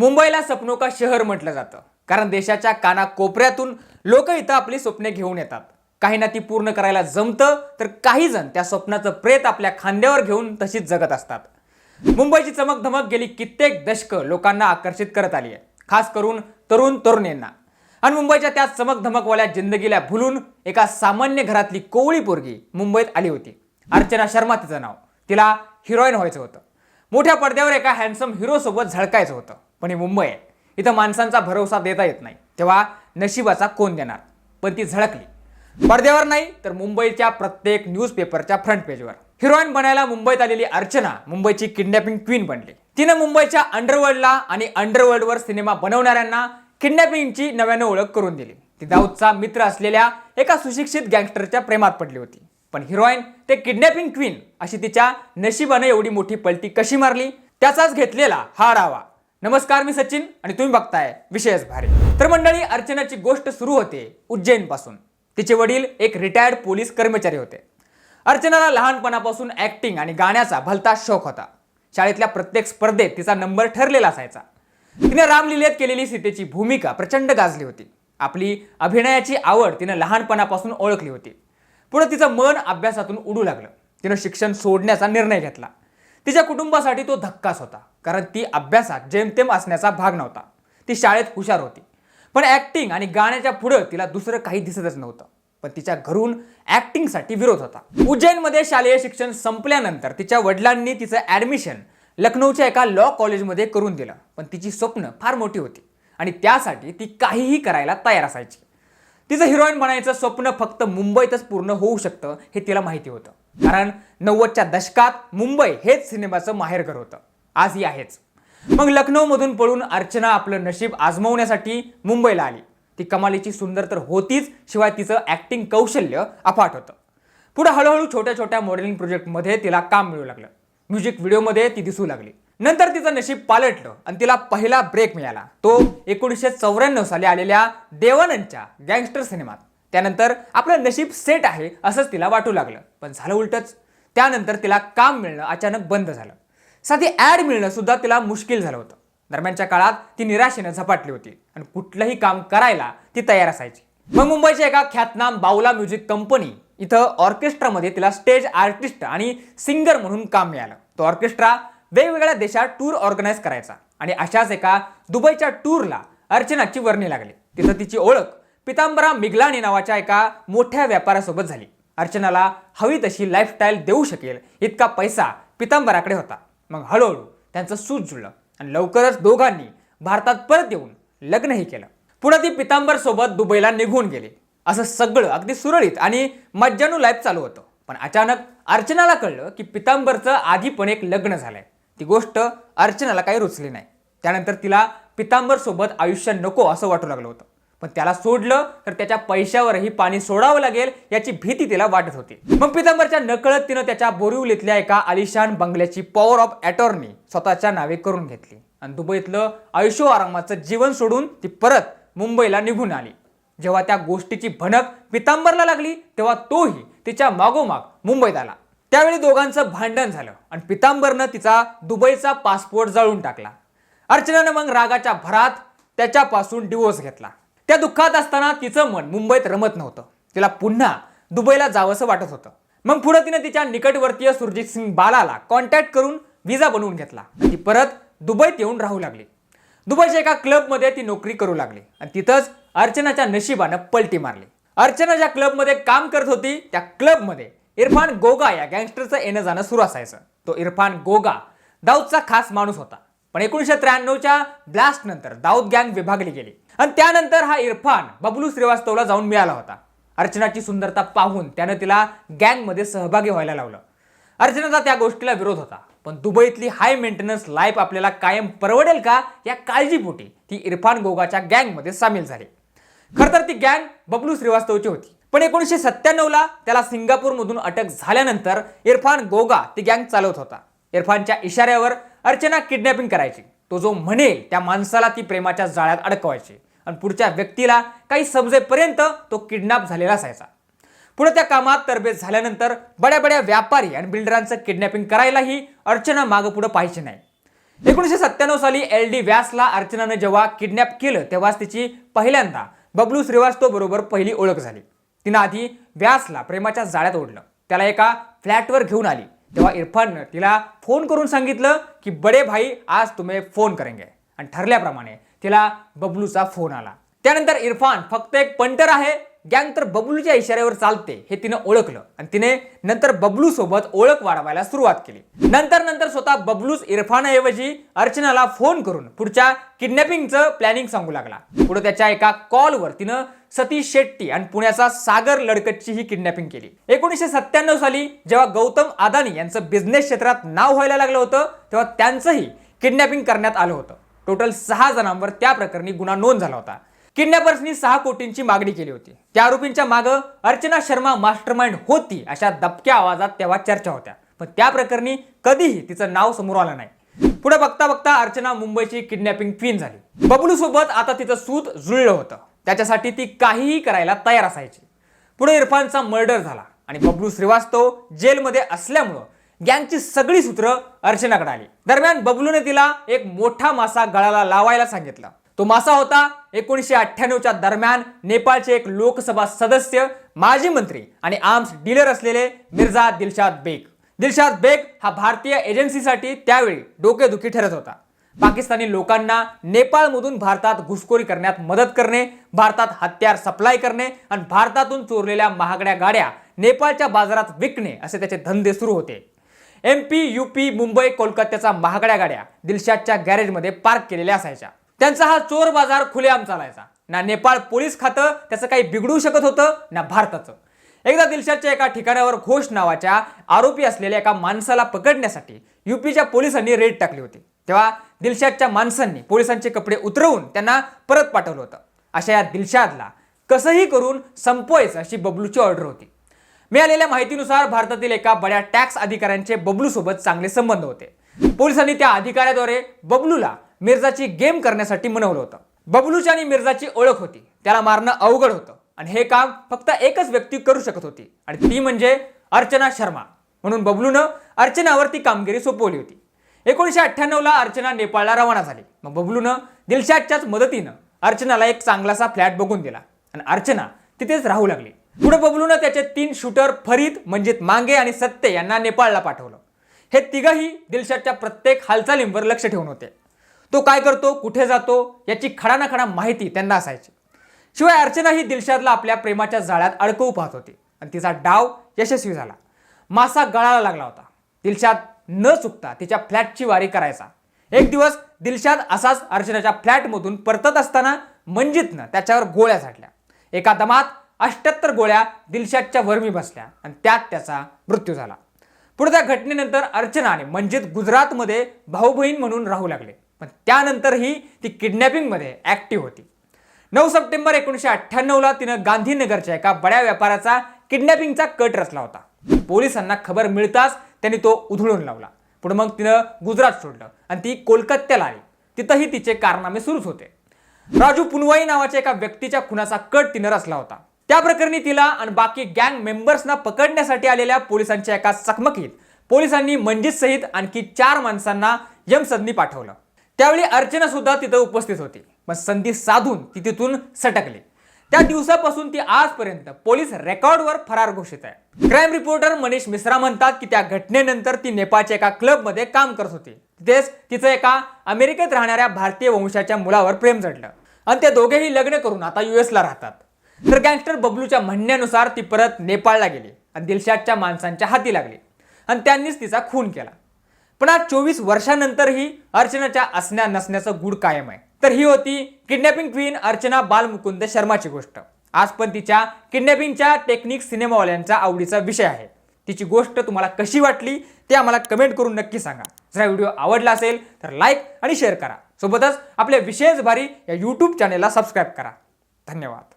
मुंबईला सपनो का शहर म्हटलं जातं. कारण देशाच्या कानाकोपऱ्यातून लोक इथं आपली स्वप्ने घेऊन येतात. काहींना ती पूर्ण करायला जमतं तर काही जण त्या स्वप्नाचं प्रेत आपल्या खांद्यावर घेऊन तशीच जगत असतात. मुंबईची चमक धमक गेली कित्येक दशकं लोकांना आकर्षित करत आली आहे खास करून तरुण तरुणींना. आणि मुंबईच्या त्या चमक धमकवाल्या जिंदगीला भुलून एका सामान्य घरातली कोवळी पोरगी मुंबईत आली होती. अर्चना शर्मा तिचं नाव. तिला हिरोईन व्हायचं होतं. मोठ्या पडद्यावर एका हँडसम हिरो सोबत झळकायचं होतं. पण ही मुंबई आहे. इथं माणसांचा भरोसा देता येत नाही. तेव्हा नशिबाचा कोण देणार? पण ती झळकली. पडद्यावर नाही तर मुंबईच्या प्रत्येक न्यूजपेपरच्या फ्रंट पेजवर हिरोईन बनायला मुंबईत आलेली अर्चना मुंबईची किडनॅपिंग क्वीन बनली. तिनं मुंबईच्या अंडरवर्ल्डला आणि अंडरवर्ल्डवर सिनेमा बनवणाऱ्यांना किडनॅपिंगची नव्यानं ओळख करून दिली. ती दाऊदचा मित्र असलेल्या एका सुशिक्षित गँगस्टरच्या प्रेमात पडली होती. पण हिरोईन ते किडनॅपिंग क्वीन अशी तिच्या नशिबानं एवढी मोठी पलटी कशी मारली? त्याचाच घेतलेला हा रावा. नमस्कार मी सचिन आणि तुम्ही बघताय विशेष भारी. तर मंडळी अर्चनाची गोष्ट सुरू होते उज्जैनपासून तिचे वडील एक रिटायर्ड पोलीस कर्मचारी होते. अर्चनाला लहानपणापासून ऍक्टिंग आणि गाण्याचा भलता शौक होता. शाळेतल्या प्रत्येक स्पर्धेत तिचा नंबर ठरलेला असायचा. तिने रामलीलेत केलेली सीतेची भूमिका प्रचंड गाजली होती. आपली अभिनयाची आवड तिनं लहानपणापासून ओळखली होती. पुढे तिचं मन अभ्यासातून उडू लागलं. तिनं शिक्षण सोडण्याचा निर्णय घेतला. तिच्या कुटुंबासाठी तो धक्काच होता. कारण ती अभ्यासात जेमतेम असण्याचा भाग नव्हता. ती शाळेत हुशार होती. पण ॲक्टिंग आणि गाण्याच्या पुढं तिला दुसरं काही दिसतच नव्हतं. पण तिच्या घरून ॲक्टिंगसाठी विरोध होता. उज्जैनमध्ये शालेय शिक्षण संपल्यानंतर तिच्या वडिलांनी तिचं ऍडमिशन लखनौच्या एका लॉ कॉलेजमध्ये करून दिलं. पण तिची स्वप्न फार मोठी होती आणि त्यासाठी ती काहीही करायला तयार असायची. तिचं हिरोईन बनायचं स्वप्न फक्त मुंबईतच पूर्ण होऊ शकतं हे तिला माहिती होतं. कारण नव्वदच्या दशकात मुंबई हेच सिनेमाचं माहेरघर होतं. आजही आहेच. मग लखनौमधून पळून अर्चना आपलं नशीब आजमवण्यासाठी मुंबईला आली. ती कमालीची सुंदर तर होतीच शिवाय तिचं ऍक्टिंग कौशल्य अफाट होतं. पुढे हळूहळू छोट्या छोट्या मॉडेलिंग प्रोजेक्टमध्ये तिला काम मिळू लागलं. म्युझिक व्हिडिओमध्ये ती दिसू लागली. नंतर तिचं नशीब पालटलं आणि तिला पहिला ब्रेक मिळाला. तो एकोणीसशे चौऱ्याण्णव साली आलेल्या देवानंदच्या गँगस्टर सिनेमात. त्यानंतर आपलं नशीब सेट आहे असंच तिला वाटू लागलं. पण झालं उलटच. त्यानंतर तिला काम मिळणं अचानक बंद झालं. साधी ॲड मिळणं सुद्धा तिला मुश्किल झालं होतं. दरम्यानच्या काळात ती निराशेनं झपाटली होती आणि कुठलंही काम करायला ती तयार असायची. मग मुंबईच्या एका ख्यातनाम बाऊला म्युझिक कंपनी इथं ऑर्केस्ट्रामध्ये तिला स्टेज आर्टिस्ट आणि सिंगर म्हणून काम मिळालं. तो ऑर्केस्ट्रा वेगवेगळ्या देशात टूर ऑर्गनाईज करायचा आणि अशाच एका दुबईच्या टूरला अर्चनाची वर्णी लागली. तिथं तिची ओळख पितांबरा मिघलाणी नावाच्या एका मोठ्या व्यापाऱ्यासोबत झाली. अर्चनाला हवी तशी लाईफस्टाईल देऊ शकेल इतका पैसा पितांबराकडे होता. मग हळूहळू त्यांचं सूत जुळलं आणि लवकरच दोघांनी भारतात परत येऊन लग्नही केलं. पुढे ती पितांबर सोबत दुबईला निघून गेले. असं सगळं अगदी सुरळीत आणि मज्जानू लाईफ चालू होतं. पण अचानक अर्चनाला कळलं की पितांबरचं आधी पण एक लग्न झालंय. ती गोष्ट अर्चनाला काही रुचली नाही. त्यानंतर तिला पितांबर सोबत आयुष्य नको असं वाटू लागलं होतं. पण त्याला सोडलं तर त्याच्या पैशावरही पाणी सोडावं लागेल याची भीती तिला वाटत होती. मग पितांबरच्या नकळत तिनं त्याच्या बोरिवलीतल्या एका आलिशान बंगल्याची पॉवर ऑफ अटॉर्नी स्वतःच्या नावे करून घेतली. आणि दुबईतलं आयुष्य आरामाचं जीवन सोडून ती परत मुंबईला निघून आली. जेव्हा त्या गोष्टीची भनक पितांबरला लागली तेव्हा तोही तिच्या मागोमाग मुंबईत आला. त्यावेळी दोघांचं भांडण झालं आणि पितांबरनं तिचा दुबईचा पासपोर्ट जळून टाकला. अर्चनानं मग रागाच्या भरात त्याच्यापासून डिवोर्स घेतला. त्या दुःखात असताना तिचं मन मुंबईत रमत नव्हतं. तिला पुन्हा दुबईला जावंसं वाटत होतं. मग पुढे तिने तिच्या निकटवर्तीय सुरजित सिंग बालाला कॉन्टॅक्ट करून विजा बनवून घेतला आणि ती परत दुबईत येऊन राहू लागली. दुबईच्या एका क्लबमध्ये ती नोकरी करू लागली आणि तिथंच अर्चनाच्या नशिबानं पलटी मारली. अर्चना ज्या क्लबमध्ये काम करत होती त्या क्लबमध्ये इरफान गोगा या गँगस्टरचं येणं जाणं सुरू असायचं. तो इरफान गोगा दाऊदचा खास माणूस होता. पण एकोणीसशे त्र्याण्णवच्या ब्लास्ट नंतर दाऊद गँग विभागली गेली. आणि त्यानंतर हा इरफान बबलू श्रीवास्तवला जाऊन मिळाला होता. अर्चनाची सुंदरता पाहून त्यानं तिला गँगमध्ये सहभागी व्हायला लावलं. अर्चनाचा त्या गोष्टीला विरोध होता. पण दुबईतली हाय मेंटेनन्स लाईफ आपल्याला कायम परवडेल का या काळजीपोटी ती इरफान गोगाच्या गँगमध्ये सामील झाली. खरं तर ती गँग बबलू श्रीवास्तवची होती. पण एकोणीसशे सत्त्याण्णवला त्याला सिंगापूरमधून अटक झाल्यानंतर इरफान गोगा ती गँग चालवत होता. इरफानच्या इशाऱ्यावर अर्चना किडनॅपिंग करायची. तो जो म्हणेल त्या माणसाला ती प्रेमाच्या जाळ्यात अडकवायची. आणि पुढच्या व्यक्तीला काही समजेपर्यंत तो किडनॅप झालेला असायचा. पुढे त्या कामात तरबेज झाल्यानंतर बड्या बड्या व्यापारी आणि बिल्डरांचं किडनॅपिंग करायलाही अर्चना मागं पुढं पाहिजे नाही. एकोणीसशे सत्त्याण्णव साली एल डी व्यासला अर्चनानं जेव्हा किडनॅप केलं तेव्हाच तिची पहिल्यांदा बबलू श्रीवास्तव बरोबर पहिली ओळख झाली. तिनं आधी व्यासला प्रेमाच्या जाळ्यात ओढलं. त्याला एका फ्लॅटवर घेऊन आली. तेव्हा इरफाननं तिला फोन करून सांगितलं की बडे भाई आज तुम्ही फोन करेंगे. आणि ठरल्याप्रमाणे तिला बबलूचा फोन आला. त्यानंतर इरफान फक्त एक पंटर आहे. गँग तर बबलूच्या इशाऱ्यावर चालते हे तिनं ओळखलं. आणि तिने नंतर बबलू सोबत ओळख वाढवायला सुरुवात केली. नंतर नंतर स्वतः बबलूच इरफानऐवजी अर्चनाला फोन करून पुढच्या किडनॅपिंगचं प्लॅनिंग सांगू लागला. पुढे त्याच्या एका कॉलवर तिनं सतीश शेट्टी आणि पुण्याचा सागर लडकटची ही किडनॅपिंग केली. एकोणीसशे सत्त्याण्णव साली जेव्हा गौतम अदानी यांचं बिझनेस क्षेत्रात नाव व्हायला लागलं होतं तेव्हा त्यांचंही किडनॅपिंग करण्यात आलं होतं. टोटल सहा जणांवर त्या प्रकरणी गुन्हा नोंद झाला होता. किडनॅपर्सनी सहा कोटींची मागणी केली होती. त्या आरोपींच्या मागं अर्चना शर्मा मास्टरमाइंड होती अशा दबक्या आवाजात तेव्हा चर्चा होत्या. पण त्या प्रकरणी कधीही तिचं नाव समोर आलं नाही. पुढे बघता बघता अर्चना मुंबईची किडनॅपिंग क्वीन झाली. बबलू सोबत आता तिचं सूत जुळलं होतं. त्याच्यासाठी ती काहीही करायला तयार असायची. पुढे इरफानचा मर्डर झाला आणि बबलू श्रीवास्तव जेलमध्ये असल्यामुळं गँगची सगळी सूत्र अर्चनाकडे आली. दरम्यान बबलूने तिला एक मोठा मासा गळाला लावायला सांगितलं. तो मासा होता एकोणीसशे अठ्ठ्याण्णवच्या दरम्यान नेपाळचे एक लोकसभा सदस्य माजी मंत्री आणि आर्म्स डीलर असलेले मिर्झा दिलशाद बेग. दिलशाद बेग हा भारतीय एजन्सीसाठी त्यावेळी डोकेदुखी ठरत होता. पाकिस्तानी लोकांना नेपाळमधून भारतात घुसखोरी करण्यात मदत करणे भारतात हत्यार सप्लाय करणे आणि भारतातून चोरलेल्या महागड्या गाड्या नेपाळच्या बाजारात विकणे असे त्याचे धंदे सुरू होते. M P U P Mumbai कोलकात्याचा महागड्या गाड्या दिलशादच्या गॅरेजमध्ये पार्क केलेल्या असायच्या. त्यांचा हा चोर बाजार खुलेआम चालायचा. ना नेपाळ पोलीस खातं त्याचं काही बिघडू शकत होतं ना भारताचं. एकदा दिलशादच्या एका ठिकाणावर घोष नावाच्या आरोपी असलेल्या एका माणसाला पकडण्यासाठी युपीच्या पोलिसांनी रेड टाकली होती. तेव्हा दिलशादच्या माणसांनी पोलिसांचे कपडे उतरवून त्यांना परत पाठवलं होतं. अशा या दिलशादला कसंही करून संपवायचं अशी बबलूची ऑर्डर होती. मिळालेल्या माहितीनुसार भारतातील एका बड्या टॅक्स अधिकाऱ्यांचे बबलूसोबत चांगले संबंध होते. पोलिसांनी त्या अधिकाऱ्याद्वारे बबलूला मिर्झाची गेम करण्यासाठी मनवलं होतं. बबलूची आणि मिर्झाची ओळख होती. त्याला मारणं अवघड होतं. आणि हे काम फक्त एकच व्यक्ती करू शकत होती. आणि ती म्हणजे अर्चना शर्मा. म्हणून बबलूनं अर्चनावर ती कामगिरी सोपवली होती. एकोणीसशे अठ्ठ्याण्णवला अर्चना नेपाळला रवाना झाली. मग बबलूनं दिलशादच्याच मदतीनं अर्चनाला एक चांगलासा फ्लॅट बघून दिला. आणि अर्चना तिथेच राहू लागली. पुढे बबलूनं त्याचे तीन शूटर फरीद म्हणजे मांगे आणि सत्ते यांना नेपाळला पाठवलं. हे तिघही दिलशादच्या प्रत्येक हालचालींवर लक्ष ठेवून होते. तो काय करतो? कुठे जातो? याची खडानाखडा माहिती त्यांना असायची. शिवाय अर्चना ही दिलशादला आपल्या प्रेमाच्या जाळ्यात अडकवू पाहत होती. आणि तिचा डाव यशस्वी झाला. मासा गळाला लागला होता. दिलशाद न चुकता तिच्या फ्लॅटची वारी करायचा. एक दिवस दिलशाद असाच अर्चनाच्या फ्लॅटमधून परतत असताना मंजितनं त्याच्यावर गोळ्या झाडल्या. एका दमात अष्ट्याहत्तर गोळ्या दिलशादच्या वरमी बसल्या आणि त्यात त्याचा मृत्यू झाला. पुढे त्या घटनेनंतर अर्चना आणि मंजित गुजरातमध्ये भाऊ बहीण म्हणून राहू लागले. पण त्यानंतरही ती किडनॅपिंगमध्ये ॲक्टिव्ह होती. नऊ सप्टेंबर एकोणीसशे अठ्ठ्याण्णवला तिनं गांधीनगरच्या एका बड्या व्यापाराचा किडनॅपिंगचा कट रचला होता. पोलिसांना खबर मिळताच त्यांनी तो उधळून लावला. पण मग तिनं गुजरात सोडलं आणि ती कोलकात्याला आली. तिथंही तिचे कारनामे सुरूच होते. राजू पुनवाई नावाच्या एका व्यक्तीच्या खुनाचा कट तिनं रचला होता. त्या प्रकरणी तिला आणि बाकी गँग मेंबर्सना पकडण्यासाठी आलेल्या पोलिसांच्या एका चकमकीत पोलिसांनी मंजित सहित आणखी चार माणसांना यमसदनी पाठवलं. त्यावेळी अर्चना सुद्धा तिथं उपस्थित होती. पण संधी साधून ती तिथून सटकली. त्या दिवसापासून ती आजपर्यंत पोलीस रेकॉर्डवर फरार घोषित आहे. क्राईम रिपोर्टर मनीष मिश्रा म्हणतात की त्या घटनेनंतर ती नेपाळच्या एका क्लबमध्ये काम करत होती. तिथेच तिचं एका अमेरिकेत राहणाऱ्या भारतीय वंशाच्या मुलावर प्रेम जडलं. आणि ते दोघेही लग्न करून आता युएसला राहतात. तर गँगस्टर बबलूच्या म्हणण्यानुसार ती परत नेपाळला गेली आणि दिलशादच्या माणसांच्या हाती लागली. आणि त्यांनीच तिचा खून केला. पण आज चोवीस वर्षानंतरही अर्चनाच्या असण्या नसण्याचं गुड कायम आहे. तर ही होती किडनॅपिंग क्वीन अर्चना बालमुकुंद शर्माची गोष्ट. आज पण तिच्या किडनॅपिंगच्या टेक्निक सिनेमावाल्यांचा आवडीचा विषय आहे. तिची गोष्ट तुम्हाला कशी वाटली ते आम्हाला कमेंट करून नक्की सांगा. जर हा व्हिडिओ आवडला असेल तर लाईक आणि शेअर करा. सोबतच आपल्या विशेष भारी या यूट्यूब चॅनेलला सबस्क्राईब करा. धन्यवाद.